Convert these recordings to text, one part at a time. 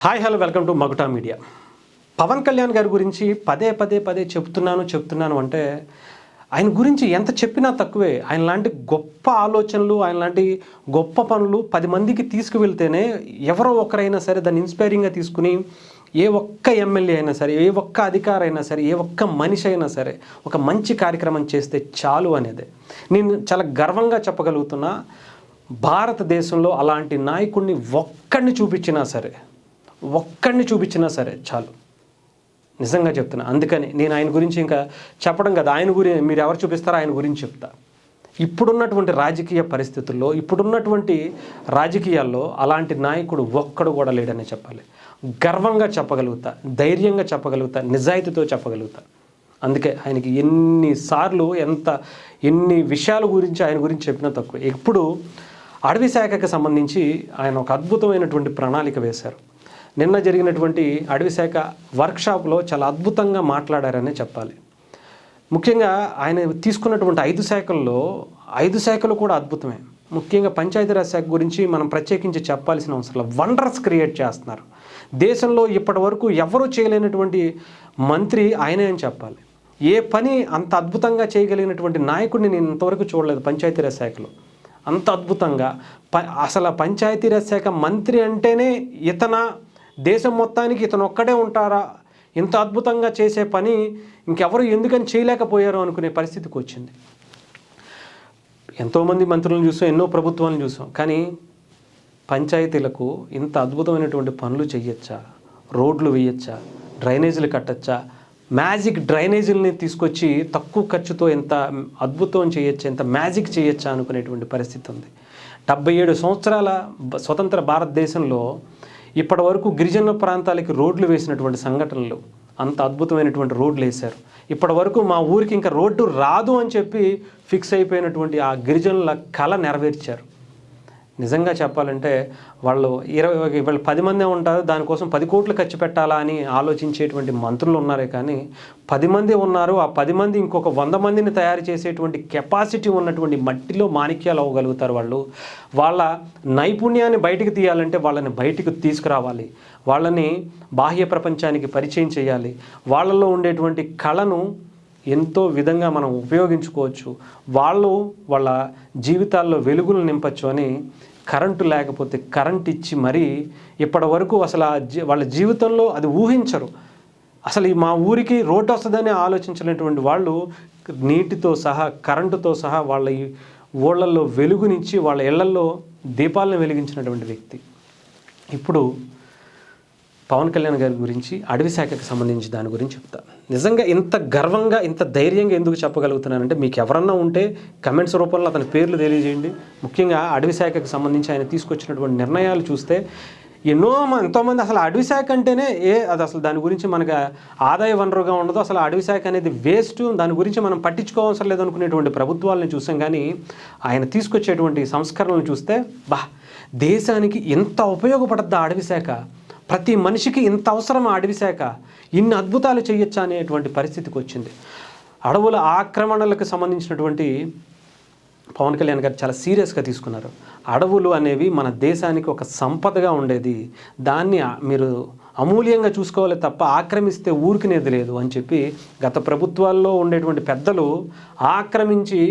Hi hello welcome to మగుటా media Pawan Kalyan గారి గురించి పదే పదే పదే చెప్తున్నాను చెప్తున్నాను అంటే ఆయన గురించి ఎంత చెప్పినా తక్కువే. ఆయన లాంటి గొప్ప ఆలోచనలు ఆయన లాంటి గొప్ప పనులు పది మందికి తీసుకువెళ్తేనే ఎవరో ఒకరైనా సరే దాన్ని ఇన్స్పైరింగ్గా తీసుకుని ఏ ఒక్క ఎమ్మెల్యే అయినా సరే ఏ ఒక్క అధికారి అయినా సరే ఏ ఒక్క మనిషి అయినా సరే ఒక మంచి కార్యక్రమం చేస్తే చాలు అనేది. నేను చాలా గర్వంగా చెప్పగలుగుతున్నా భారతదేశంలో అలాంటి నాయకుడిని ఒక్కడిని చూపించినా సరే ఒక్కడిని చూపించినా సరే చాలు. నిజంగా చెప్తున్నా. అందుకని నేను ఆయన గురించి ఇంకా చెప్పడం కదా. ఆయన గురించి మీరు ఎవరు చూపిస్తారో ఆయన గురించి చెప్తా. ఇప్పుడున్నటువంటి రాజకీయ పరిస్థితుల్లో ఇప్పుడున్నటువంటి రాజకీయాల్లో అలాంటి నాయకుడు ఒక్కడు కూడా లేడని చెప్పాలి. గర్వంగా చెప్పగలుగుతా ధైర్యంగా చెప్పగలుగుతా నిజాయితీతో చెప్పగలుగుతా. అందుకే ఆయనకి ఎన్నిసార్లు ఎంత ఎన్ని విషయాల గురించి ఆయన గురించి చెప్పినా తక్కువ. ఎప్పుడు అడవి శాఖకి సంబంధించి ఆయన ఒక అద్భుతమైనటువంటి ప్రణాళిక వేశారు. నిన్న జరిగినటువంటి అడవి శాఖ వర్క్షాప్లో చాలా అద్భుతంగా మాట్లాడారనే చెప్పాలి. ముఖ్యంగా ఆయన తీసుకున్నటువంటి ఐదు శాఖల్లో ఐదు శాఖలు కూడా అద్భుతమే. ముఖ్యంగా పంచాయతీరాజ్ శాఖ గురించి మనం ప్రత్యేకించి చెప్పాల్సిన అవసరం వండర్స్ క్రియేట్ చేస్తున్నారు. దేశంలో ఇప్పటి వరకు ఎవరూ చేయలేనటువంటి మంత్రి ఆయనే అని చెప్పాలి. ఏ పని అంత అద్భుతంగా చేయగలిగినటువంటి నాయకుడిని నేను ఇంతవరకు చూడలేదు పంచాయతీరాజ్ శాఖలో. అంత అద్భుతంగా ప అసలు పంచాయతీరాజ్ శాఖ మంత్రి అంటేనే ఇతన దేశం మొత్తానికి ఇతను ఒక్కడే ఉంటారా? ఇంత అద్భుతంగా చేసే పని ఇంకెవరు ఎందుకని చేయలేకపోయారు అనుకునే పరిస్థితికి వచ్చింది. ఎంతోమంది మంత్రులను చూసాం ఎన్నో ప్రభుత్వాలను చూసాం. కానీ పంచాయతీలకు ఇంత అద్భుతమైనటువంటి పనులు చేయొచ్చా రోడ్లు వేయచ్చా? డ్రైనేజీలు కట్టచ్చా? మ్యాజిక్ డ్రైనేజీలని తీసుకొచ్చి తక్కువ ఖర్చుతో ఎంత అద్భుతం చేయొచ్చా? ఎంత మ్యాజిక్ చేయొచ్చా? అనుకునేటువంటి పరిస్థితి ఉంది. డెబ్బై ఏడు సంవత్సరాల స్వతంత్ర భారతదేశంలో ఇప్పటి వరకు గిరిజన ప్రాంతాలకి రోడ్లు వేసినటువంటి సంఘటనలు అంత అద్భుతమైనటువంటి రోడ్లు వేశారు. ఇప్పటి వరకు మా ఊరికి ఇంకా రోడ్డు రాదు అని చెప్పి ఫిక్స్ అయిపోయినటువంటి ఆ గిరిజనుల కళ నెరవేర్చారు. నిజంగా చెప్పాలంటే వాళ్ళు ఇరవై వాళ్ళు పది మందే ఉంటారు దానికోసం పది కోట్లు ఖర్చు పెట్టాలా అని ఆలోచించేటువంటి మంత్రులు ఉన్నారే కానీ పది మంది ఉన్నారు ఆ పది మంది ఇంకొక వంద మందిని తయారు చేసేటువంటి కెపాసిటీ ఉన్నటువంటి మట్టిలో మాణిక్యాలు అవ్వగలుగుతారు వాళ్ళు. వాళ్ళ నైపుణ్యాన్ని బయటికి తీయాలంటే వాళ్ళని బయటికి తీసుకురావాలి. వాళ్ళని బాహ్య ప్రపంచానికి పరిచయం చేయాలి. వాళ్ళలో ఉండేటువంటి కళను ఎంతో విధంగా మనం ఉపయోగించుకోవచ్చు. వాళ్ళు వాళ్ళ జీవితాల్లో వెలుగులు నింపచ్చు అని కరెంటు లేకపోతే కరెంట్ ఇచ్చి మరీ ఇప్పటి వరకు అసలు ఆ జీ- వాళ్ళ జీవితంలో అది ఊహించరు. అసలు ఈ మా ఊరికి రోడ్డు వస్తుందని ఆలోచించినటువంటి వాళ్ళు నీటితో సహా కరెంటుతో సహా వాళ్ళ ఈ ఊళ్ళల్లో వెలుగునిచ్చి వాళ్ళ ఇళ్ళల్లో దీపాలను వెలిగించినటువంటి వ్యక్తి. ఇప్పుడు పవన్ కళ్యాణ్ గారి గురించి అడవి శాఖకి సంబంధించి దాని గురించి చెప్తా. నిజంగా ఇంత గర్వంగా ఇంత ధైర్యంగా ఎందుకు చెప్పగలుగుతున్నానంటే మీకు ఎవరన్నా ఉంటే కమెంట్స్ రూపంలో అతని పేర్లు తెలియజేయండి. ముఖ్యంగా అడవి శాఖకి సంబంధించి ఆయన తీసుకొచ్చినటువంటి నిర్ణయాలు చూస్తే ఎన్నో ఎంతోమంది అసలు అడవి శాఖ అంటేనే ఏ అది అసలు దాని గురించి మనకు ఆదాయ వనరుగా ఉండదు. అసలు అడవి శాఖ అనేది వేస్ట్. దాని గురించి మనం పట్టించుకోవాల్సిన లేదనుకునేటువంటి ప్రభుత్వాలను చూసాం కానీ ఆయన తీసుకొచ్చేటువంటి సంస్కరణలు చూస్తే బా దేశానికి ఎంత ఉపయోగపడద్దా అడవి శాఖ? ప్రతి మనిషికి ఇంత అవసరం అడవి శాఖ? ఇన్ని అద్భుతాలు చేయొచ్చా అనేటువంటి పరిస్థితికి వచ్చింది. అడవుల ఆక్రమణలకు సంబంధించినటువంటి పవన్ కళ్యాణ్ గారు చాలా సీరియస్గా తీసుకున్నారు. అడవులు అనేవి మన దేశానికి ఒక సంపదగా ఉండేది. దాన్ని మీరు అమూల్యంగా చూసుకోవాలి తప్ప ఆక్రమిస్తే ఊరికినేది లేదు అని చెప్పి గత ప్రభుత్వాల్లో ఉండేటువంటి పెద్దలు ఆక్రమించి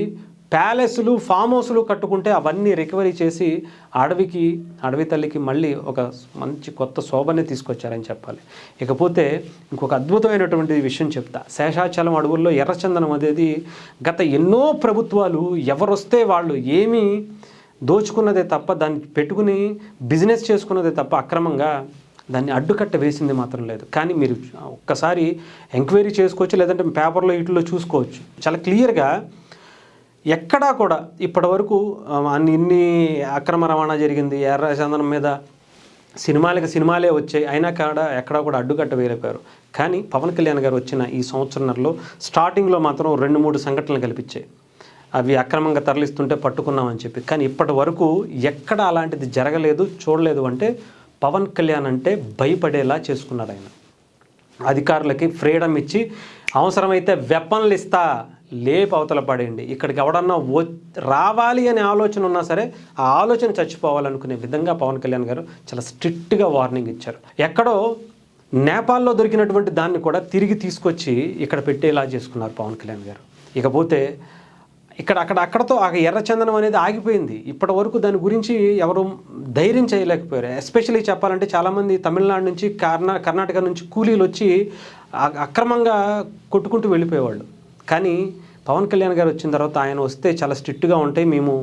ప్యాలెస్లు ఫామ్ హౌస్లు కట్టుకుంటే అవన్నీ రికవరీ చేసి అడవికి అడవి తల్లికి మళ్ళీ ఒక మంచి కొత్త శోభని తీసుకొచ్చారని చెప్పాలి. ఇకపోతే ఇంకొక అద్భుతమైనటువంటి విషయం చెప్తా. శేషాచలం అడవుల్లో ఎర్రచందనం అనేది గత ఎన్నో ప్రభుత్వాలు ఎవరొస్తే వాళ్ళు ఏమీ దోచుకున్నదే తప్ప దాన్ని పెట్టుకుని బిజినెస్ చేసుకున్నదే తప్ప అక్రమంగా దాన్ని అడ్డుకట్ట వేసింది మాత్రం లేదు. కానీ మీరు ఒక్కసారి ఎంక్వైరీ చేసుకోవచ్చు లేదంటే పేపర్లో వీటిలో చూసుకోవచ్చు. చాలా క్లియర్గా ఎక్కడా కూడా ఇప్పటి వరకు అన్ని ఇన్ని అక్రమ రవాణా జరిగింది. ఎర్ర చందనం మీద సినిమాలకి సినిమాలే వచ్చాయి. అయినా కాడ ఎక్కడా కూడా అడ్డుకట్ట వేయలేపారు కానీ పవన్ కళ్యాణ్ గారు వచ్చిన ఈ సంవత్సరంలో స్టార్టింగ్లో మాత్రం రెండు మూడు సంఘటనలు కల్పించాయి. అవి అక్రమంగా తరలిస్తుంటే పట్టుకున్నామని చెప్పి. కానీ ఇప్పటి వరకు ఎక్కడ అలాంటిది జరగలేదు చూడలేదు అంటే పవన్ కళ్యాణ్ అంటే భయపడేలా చేసుకున్నారు ఆయన. అధికారులకి ఫ్రీడమ్ ఇచ్చి అవసరమైతే వెపన్లు ఇస్తా లేపు అవతల పడేయండి. ఇక్కడికి ఎవడన్నా వ రావాలి అనే ఆలోచన ఉన్నా సరే ఆ ఆలోచన చచ్చిపోవాలనుకునే విధంగా పవన్ కళ్యాణ్ గారు చాలా స్ట్రిక్ట్గా వార్నింగ్ ఇచ్చారు. ఎక్కడో నేపాల్లో దొరికినటువంటి దాన్ని కూడా తిరిగి తీసుకొచ్చి ఇక్కడ పెట్టేలా చేసుకున్నారు పవన్ కళ్యాణ్ గారు. ఇకపోతే ఇక్కడ అక్కడ అక్కడతో ఆ ఎర్రచందనం అనేది ఆగిపోయింది. ఇప్పటి వరకు దాని గురించి ఎవరు ధైర్యం చేయలేకపోయారు. ఎస్పెషల్లీ చెప్పాలంటే చాలామంది తమిళనాడు నుంచి కర్ణా కర్ణాటక నుంచి కూలీలు వచ్చి అక్రమంగా కొట్టుకుంటూ వెళ్ళిపోయేవాళ్ళు. కానీ పవన్ కళ్యాణ్ గారు వచ్చిన తర్వాత ఆయన వస్తే చాలా స్ట్రిక్ట్గా ఉంటాయి మేము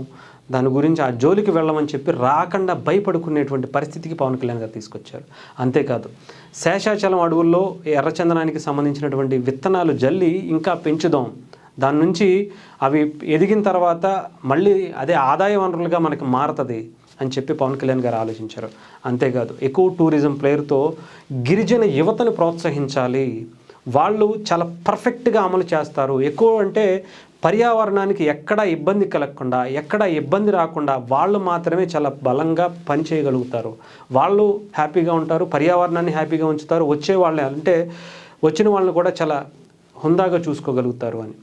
దాని గురించి ఆ జోలికి వెళ్ళమని చెప్పి రాకుండా భయపడుకునేటువంటి పరిస్థితికి పవన్ కళ్యాణ్ గారు తీసుకొచ్చారు. అంతేకాదు శేషాచలం అడవుల్లో ఎర్రచందనానికి సంబంధించినటువంటి విత్తనాలు జల్లి ఇంకా పెంచుదాం. దాని నుంచి అవి ఎదిగిన తర్వాత మళ్ళీ అదే ఆదాయ వనరులుగా మనకి మారుతుంది అని చెప్పి పవన్ కళ్యాణ్ గారు ఆలోచించారు. అంతేకాదు ఎక్కువ టూరిజం ప్లేయర్తో గిరిజన యువతను ప్రోత్సహించాలి. వాళ్ళు చాలా పర్ఫెక్ట్గా అమలు చేస్తారు. ఎక్కువ అంటే పర్యావరణానికి ఎక్కడ ఇబ్బంది కలగకుండా ఎక్కడ ఇబ్బంది రాకుండా వాళ్ళు మాత్రమే చాలా బలంగా పనిచేయగలుగుతారు వాళ్ళు హ్యాపీగా ఉంటారు పర్యావరణాన్ని హ్యాపీగా ఉంచుతారు. వచ్చే వాళ్ళని అంటే వచ్చిన వాళ్ళని కూడా చాలా హుందాగా చూసుకోగలుగుతారు అని.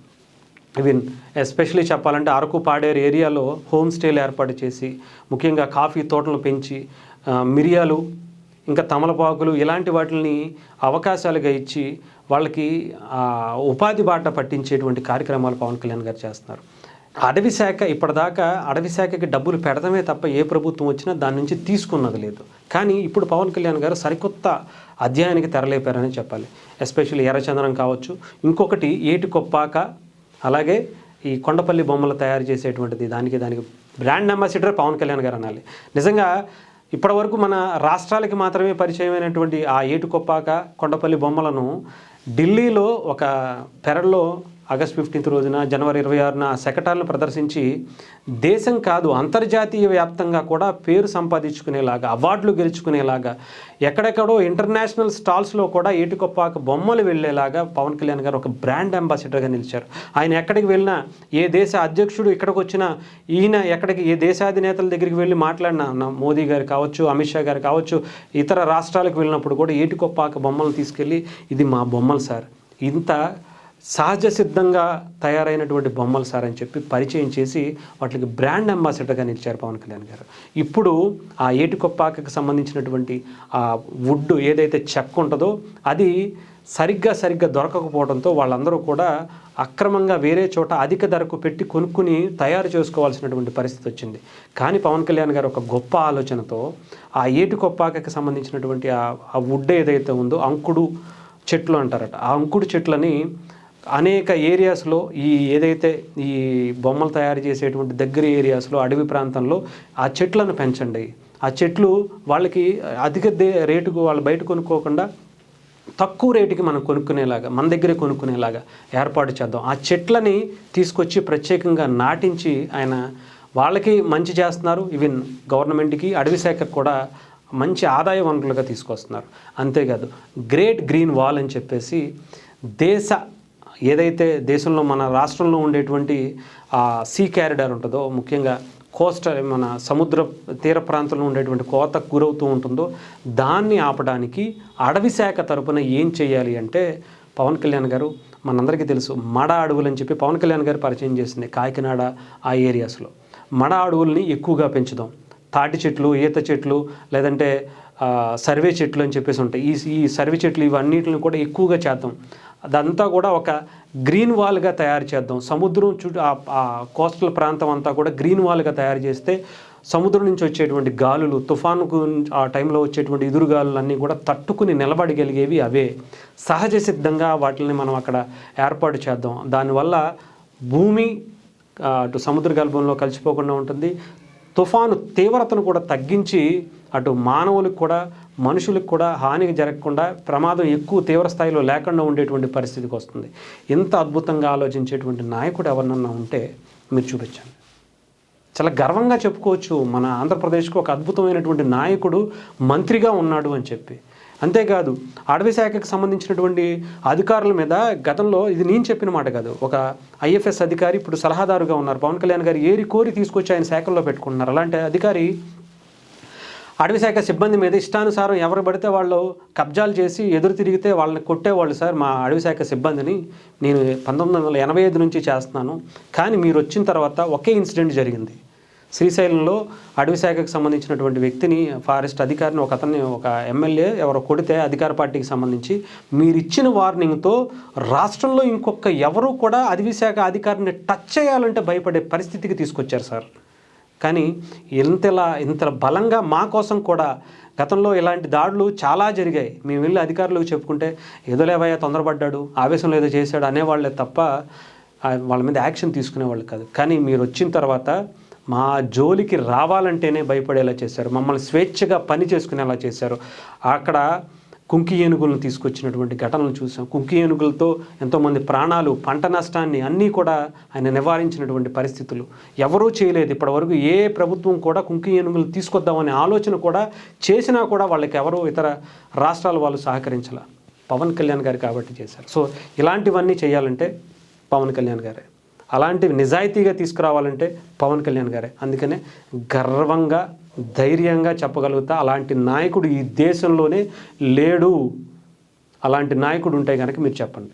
ఈవెన్ ఎస్పెషలీ చెప్పాలంటే అరకు పాడేరు ఏరియాలో హోమ్ స్టేలు ఏర్పాటు చేసి ముఖ్యంగా కాఫీ తోటలు పెంచి మిరియాలు ఇంకా తమలపాకులు ఇలాంటి వాటిని అవకాశాలుగా ఇచ్చి వాళ్ళకి ఉపాధి బాట పట్టించేటువంటి కార్యక్రమాలు పవన్ కళ్యాణ్ గారు చేస్తున్నారు. అడవి శాఖ ఇప్పటిదాకా అడవి శాఖకి డబ్బులు పెడతామే తప్ప ఏ ప్రభుత్వం వచ్చినా దాని నుంచి తీసుకున్నది లేదు. కానీ ఇప్పుడు పవన్ కళ్యాణ్ గారు సరికొత్త అధ్యాయానికి తెరలేపారని చెప్పాలి. ఎస్పెషల్లీ ఎర్రచందనం కావచ్చు. ఇంకొకటి ఏటి కొప్పాక అలాగే ఈ కొండపల్లి బొమ్మలు తయారు చేసేటువంటిది దానికి దానికి బ్రాండ్ అంబాసిడర్ పవన్ కళ్యాణ్ గారు అనాలి. నిజంగా ఇప్పటివరకు మన రాష్ట్రాలకి మాత్రమే పరిచయమైనటువంటి ఆ ఏటుకొప్పాక కొండపల్లి బొమ్మలను ఢిల్లీలో ఒక పెరల్లో ఆగస్ట్ ఫిఫ్టీన్త్ రోజున జనవరి ఇరవై ఆరున శకటాలను ప్రదర్శించి దేశం కాదు అంతర్జాతీయ వ్యాప్తంగా కూడా పేరు సంపాదించుకునేలాగా అవార్డులు గెలుచుకునేలాగా ఎక్కడెక్కడో ఇంటర్నేషనల్ స్టాల్స్లో కూడా ఏటికొప్పాక బొమ్మలు వెళ్ళేలాగా పవన్ కళ్యాణ్ గారు ఒక బ్రాండ్ అంబాసిడర్గా నిలిచారు. ఆయన ఎక్కడికి వెళ్ళినా ఏ దేశ అధ్యక్షుడు ఇక్కడికి వచ్చినా ఈయన ఎక్కడికి ఏ దేశాధినేతల దగ్గరికి వెళ్ళి మాట్లాడినా మోదీ గారు కావచ్చు అమిత్ షా గారు కావచ్చు ఇతర రాష్ట్రాలకు వెళ్ళినప్పుడు కూడా ఏటికొప్పాక బొమ్మలు తీసుకెళ్ళి ఇది మా బొమ్మలు సార్. ఇంత సహజ సిద్ధంగా తయారైనటువంటి బొమ్మలు సార్ అని చెప్పి పరిచయం చేసి వాటికి బ్రాండ్ అంబాసిడర్గా నిలిచారు పవన్ కళ్యాణ్ గారు. ఇప్పుడు ఆ ఏటికొప్పాకకు సంబంధించినటువంటి ఆ వుడ్ ఏదైతే చెక్క ఉంటుందో అది సరిగ్గా సరిగ్గా దొరకకపోవడంతో వాళ్ళందరూ కూడా అక్రమంగా వేరే చోట అధిక ధరకు పెట్టి కొనుక్కుని తయారు చేసుకోవాల్సినటువంటి పరిస్థితి వచ్చింది. కానీ పవన్ కళ్యాణ్ గారు ఒక గొప్ప ఆలోచనతో ఆ ఏటికొప్పాకకు సంబంధించినటువంటి ఆ వుడ్ ఏదైతే ఉందో అంకుడు చెట్లు అంటారట. ఆ అంకుడు చెట్లని అనేక ఏరియాస్లో ఈ ఏదైతే ఈ బొమ్మలు తయారు చేసేటువంటి దగ్గర ఏరియాస్లో అడవి ప్రాంతంలో ఆ చెట్లను పెంచండి. ఆ చెట్లు వాళ్ళకి అధిక రేటుకు వాళ్ళు బయట కొనుక్కోకుండా తక్కువ రేటుకి మనం కొనుక్కునేలాగా మన దగ్గరే కొనుక్కునేలాగా ఏర్పాటు చేద్దాం. ఆ చెట్లని తీసుకొచ్చి ప్రత్యేకంగా నాటించి ఆయన వాళ్ళకి మంచి చేస్తున్నారు. ఈవెన్ గవర్నమెంట్కి అడవి శాఖకు కూడా మంచి ఆదాయ వనరులుగా తీసుకొస్తున్నారు. అంతేకాదు గ్రేట్ గ్రీన్ వాల్ అని చెప్పేసి దేశ ఏదైతే దేశంలో మన రాష్ట్రంలో ఉండేటువంటి ఆ సీ క్యారిడార్ ఉంటుందో ముఖ్యంగా కోస్టల్ మన సముద్ర తీర ప్రాంతంలో ఉండేటువంటి కోతకు గురవుతూ ఉంటుందో దాన్ని ఆపడానికి అడవి శాఖ తరపున ఏం చేయాలి అంటే పవన్ కళ్యాణ్ గారు మనందరికీ తెలుసు మడ అడవులు అని చెప్పి పవన్ కళ్యాణ్ గారు పరిచయం చేసింది కాకినాడ ఆ ఏరియాస్లో. మడ అడవుల్ని ఎక్కువగా పెంచుదాం. తాటి చెట్లు ఈత చెట్లు లేదంటే సర్వే చెట్లు అని చెప్పేసి ఉంటాయి. ఈ ఈ సర్వే చెట్లు ఇవన్నిటిని కూడా ఎక్కువగా చేద్దాం. అదంతా కూడా ఒక గ్రీన్ వాల్గా తయారు చేద్దాం. సముద్రం చుట్టూ ఆ- కోస్టల్ ప్రాంతం అంతా కూడా గ్రీన్ వాల్గా తయారు చేస్తే సముద్రం నుంచి వచ్చేటువంటి గాలులు తుఫానుకు ఆ టైంలో వచ్చేటువంటి ఎదురు అన్నీ కూడా తట్టుకుని నిలబడగలిగేవి అవే. సహజ సిద్ధంగా వాటిని మనం అక్కడ ఏర్పాటు చేద్దాం. దానివల్ల భూమి అటు సముద్ర గర్భంలో కలిసిపోకుండా ఉంటుంది. తుఫాను తీవ్రతను కూడా తగ్గించి అటు మానవులకు కూడా మనుషులకు కూడా హాని జరగకుండా ప్రమాదం ఎక్కువ తీవ్ర స్థాయిలో లేకుండా ఉండేటువంటి పరిస్థితికి వస్తుంది. ఇంత అద్భుతంగా ఆలోచించేటువంటి నాయకుడు ఎవరినన్నా ఉంటే మీరు చూపించండి. చాలా గర్వంగా చెప్పుకోవచ్చు. మన ఆంధ్రప్రదేశ్కు ఒక అద్భుతమైనటువంటి నాయకుడు మంత్రిగా ఉన్నాడు అని చెప్పి. అంతేకాదు అడవి శాఖకు సంబంధించినటువంటి అధికారుల మీద గతంలో ఇది నేను చెప్పిన మాట కాదు. ఒక ఐఎఫ్ఎస్ అధికారి ఇప్పుడు సలహాదారుగా ఉన్నారు. పవన్ కళ్యాణ్ గారు ఏరి కోరి తీసుకొచ్చి ఆయన శాఖల్లో పెట్టుకుంటున్నారు. అలాంటి అధికారి అటవీ శాఖ సిబ్బంది మీద ఇష్టానుసారం ఎవరు పడితే వాళ్ళు కబ్జాలు చేసి ఎదురు తిరిగితే వాళ్ళని కొట్టేవాళ్ళు సార్ మా అటవీ శాఖ సిబ్బందిని. నేను పంతొమ్మిది వందల ఎనభై ఐదు నుంచి చేస్తున్నాను. కానీ మీరు వచ్చిన తర్వాత ఒకే ఇన్సిడెంట్ జరిగింది. శ్రీశైలంలో అటవీ శాఖకు సంబంధించినటువంటి వ్యక్తిని ఫారెస్ట్ అధికారిని ఒక అతన్ని ఒక ఎమ్మెల్యే ఎవరో కొడితే అధికార పార్టీకి సంబంధించి మీరిచ్చిన వార్నింగ్తో రాష్ట్రంలో ఇంకొక ఎవరు కూడా అటవీ శాఖ అధికారిని టచ్ చేయాలంటే భయపడే పరిస్థితికి తీసుకొచ్చారు సార్. కానీ ఇంతలా ఇంత బలంగా మా కోసం కూడా గతంలో ఇలాంటి దాడులు చాలా జరిగాయి. మేము వెళ్ళి అధికారులకు చెప్పుకుంటే ఏదో లేవయ్యా తొందరపడ్డాడు ఆవేశంలో ఏదో చేశాడు అనేవాళ్ళే తప్ప వాళ్ళ మీద యాక్షన్ తీసుకునేవాళ్ళు కాదు. కానీ మీరు వచ్చిన తర్వాత మా జోలికి రావాలంటేనే భయపడేలా చేశారు. మమ్మల్ని స్వేచ్ఛగా పని చేసుకునేలా చేశారు. అక్కడ కుంకి ఏనుగులను తీసుకొచ్చినటువంటి ఘటనలు చూసాం. కుంకి ఏనుగులతో ఎంతోమంది ప్రాణాలు పంట నష్టాన్ని అన్నీ కూడా ఆయన నివారించినటువంటి పరిస్థితులు. ఎవరూ చేయలేదు. ఇప్పటివరకు ఏ ప్రభుత్వం కూడా కుంకి ఏనుగులు తీసుకొద్దామనే ఆలోచన కూడా చేసినా కూడా వాళ్ళకి ఎవరో ఇతర రాష్ట్రాల వాళ్ళు సహకరించాల. పవన్ కళ్యాణ్ గారు కాబట్టి చేశారు. సో ఇలాంటివన్నీ చేయాలంటే పవన్ కళ్యాణ్ గారే. అలాంటివి నిజాయితీగా తీసుకురావాలంటే పవన్ కళ్యాణ్ గారే. అందుకనే గర్వంగా ధైర్యంగా చెప్పగలుగుతా. అలాంటి నాయకుడు ఈ దేశంలోనే లేడు. అలాంటి నాయకుడు ఉంటే కనుక మీరు చెప్పండి.